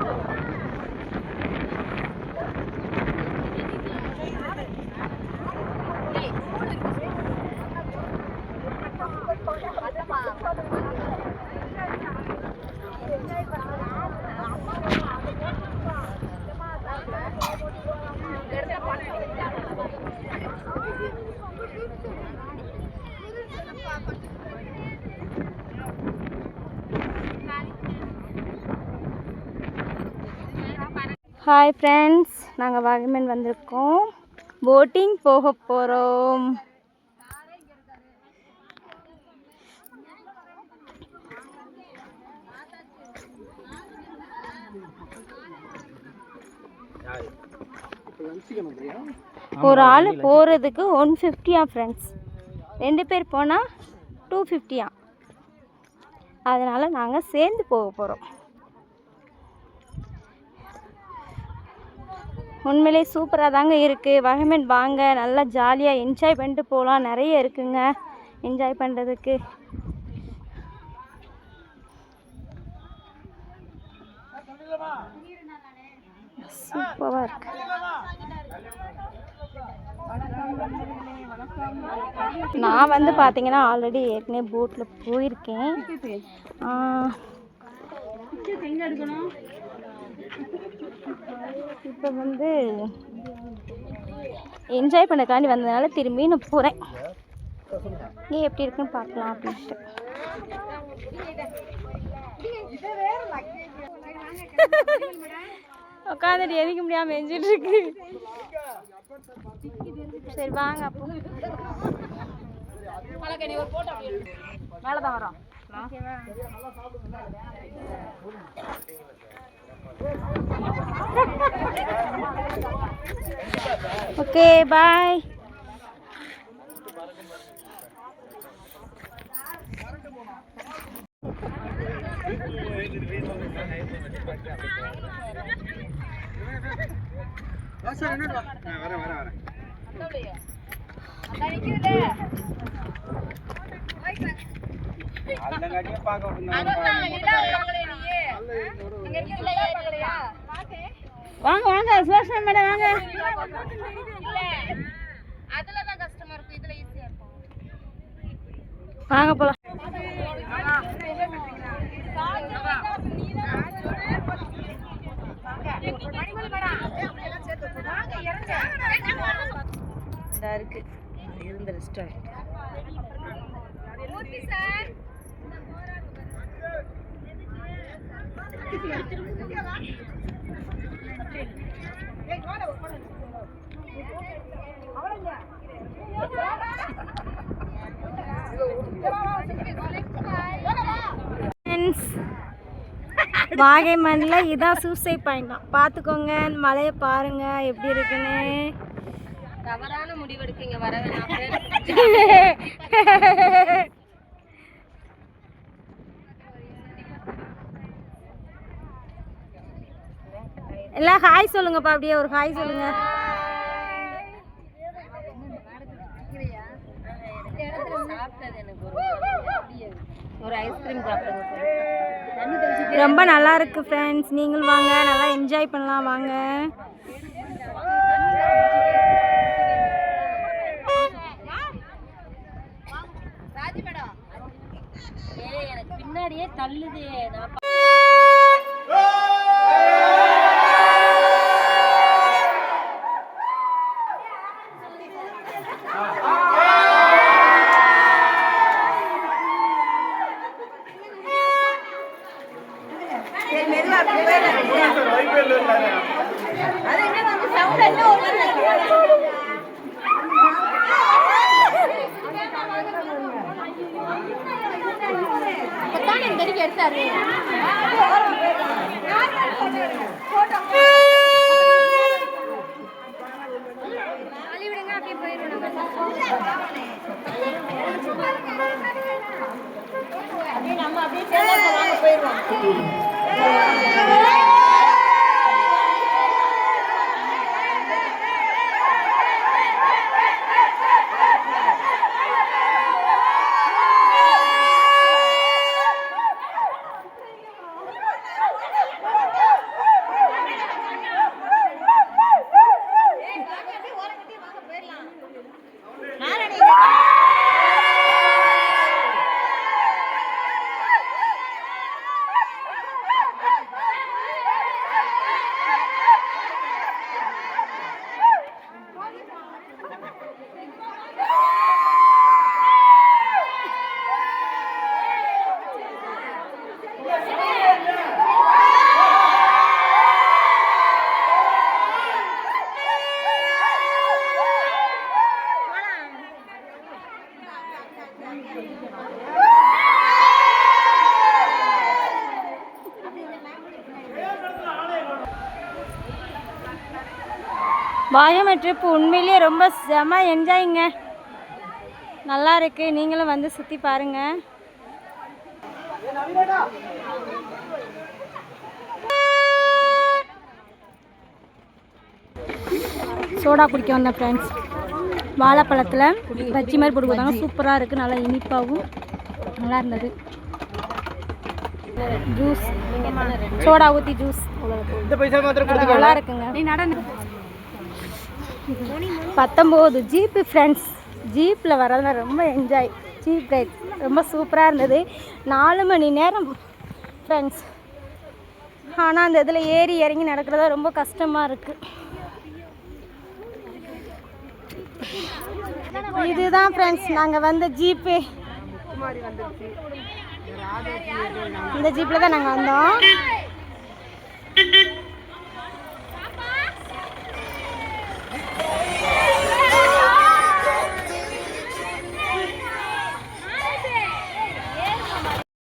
Come on. Hi friends நாங்கள் வாகமன் வந்திருக்கோம். Boating போக போகிறோம் ஒரு ஆள் போகிறதுக்கு ஒன் ஃபிஃப்டியா ஃப்ரெண்ட்ஸ் ரெண்டு பேர் போனால் டூ ஃபிஃப்டியா அதனால் நாங்கள் சேர்ந்து போக போகிறோம் உண்மையிலே சூப்பராக தாங்க இருக்குது வகமன் வாங்க நல்லா ஜாலியாக என்ஜாய் பண்ணிட்டு போகலாம் நிறைய இருக்குங்க என்ஜாய் பண்ணுறதுக்கு சூப்பராக இருக்கு. நான் வந்து பார்த்தீங்கன்னா ஆல்ரெடி ஏற்கனவே போட்டில் போயிருக்கேன். இப்போ வந்து என்ஜாய் பண்ணக்காண்டி வந்ததுனால திரும்பி நான் போகிறேன் நீ எப்படி இருக்குன்னு பார்க்கலாம் அப்படின்ட்டு. உட்காந்துட்டு எதிக்க முடியாமல் எஞ்சிட்டு இருக்கு சரி வாங்க அப்போ. மேலே தான் வரோம் ஓகே பாய். வாங்க வாங்க சுபாஷ் மேடம் வாங்க. வாங்க போலாம். இருக்கு. இருந்த ரெஸ்டாரண்ட் ஃப்ரெண்ட்ஸ் வாகைமணில் இதான் சூசைட் பாயிண்ட் தான் பார்த்துக்கோங்க மலையை பாருங்க எப்படி இருக்குன்னு. தவறான முடிவெடுக்கீங்க வர வேணாம். எல்லாம் ஹாய் சொல்லுங்கப்பா அப்படியே ஒரு ஹாய் சொல்லுங்க. ரொம்ப நல்லா இருக்கு ஃப்ரெண்ட்ஸ் நீங்களும் வாங்க நல்லா என்ஜாய் பண்ணலாம் வாங்க. பின்னாடியே தள்ளுது. நான் போட்டோ எடுத்தாரு. தள்ளிவிடுங்க அப்படியே போயிடுவோம் நம்ம. அப்படியே போயிடுவோம். வாயமை ட்ரிப் உண்மையிலேயே ரொம்ப செம என்ஜாயிங்க நல்லா இருக்கு. நீங்களும் வந்து சுற்றி பாருங்க. சோடா குடிக்க வந்தேன் ஃப்ரெண்ட்ஸ் வாழைப்பழத்தில் பஜ்ஜி மாதிரி போட்டு கொடுத்தாங்க சூப்பராக இருக்குது நல்லா இனிப்பாகவும் நல்லா இருந்தது. ஜூஸ் சோடா ஊற்றி ஜூஸ் நல்லா இருக்குங்க. பத்தொம்போது ஜீப்பு ஃப்ரெண்ட்ஸ் ஜீப்பில் வரதுல ரொம்ப என்ஜாய் ஜீப் ரைட் ரொம்ப சூப்பராக இருந்தது. நாலு மணி நேரம் ஃப்ரெண்ட்ஸ் ஆனால் அந்த இதில் ஏறி இறங்கி நடக்கிறதா ரொம்ப கஷ்டமாக இருக்குது இதுதான் ஃப்ரெண்ட்ஸ் நாங்கள் வந்த ஜீப்பு இந்த ஜீப்பில் தான் நாங்கள் வந்தோம்.